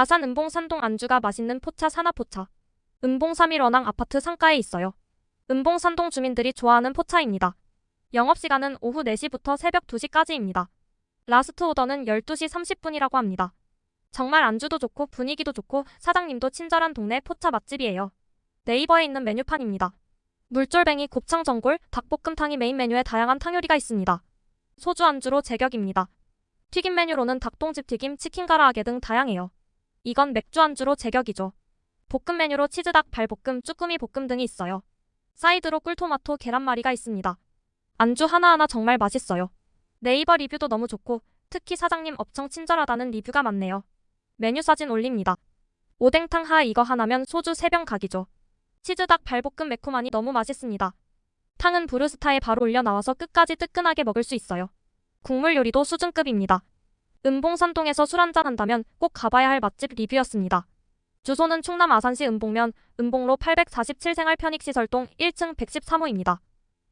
아산 은봉 산동 안주가 맛있는 포차 사나포차. 은봉 3일 원앙 아파트 상가에 있어요. 은봉 산동 주민들이 좋아하는 포차입니다. 영업시간은 오후 4시부터 새벽 2시까지입니다. 라스트 오더는 12시 30분이라고 합니다. 정말 안주도 좋고 분위기도 좋고 사장님도 친절한 동네 포차 맛집이에요. 네이버에 있는 메뉴판입니다. 물쫄뱅이 곱창 전골, 닭볶음탕이 메인 메뉴에 다양한 탕요리가 있습니다. 소주 안주로 제격입니다. 튀김 메뉴로는 닭똥집 튀김, 치킨 가라아게 등 다양해요. 이건 맥주 안주로 제격이죠. 볶음 메뉴로 치즈닭 발볶음, 쭈꾸미 볶음 등이 있어요. 사이드로 꿀토마토, 계란말이가 있습니다. 안주 하나하나 정말 맛있어요. 네이버 리뷰도 너무 좋고 특히 사장님 엄청 친절하다는 리뷰가 많네요. 메뉴 사진 올립니다. 오뎅탕 하 이거 하나면 소주 3병 각이죠. 치즈닭 발볶음 매콤하니 너무 맛있습니다. 탕은 브루스타에 바로 올려 나와서 끝까지 뜨끈하게 먹을 수 있어요. 국물 요리도 수준급입니다. 은봉산동에서 술 한잔 한다면 꼭 가봐야 할 맛집 리뷰였습니다. 주소는 충남 아산시 은봉면 은봉로 847 생활편익시설동 1층 113호입니다.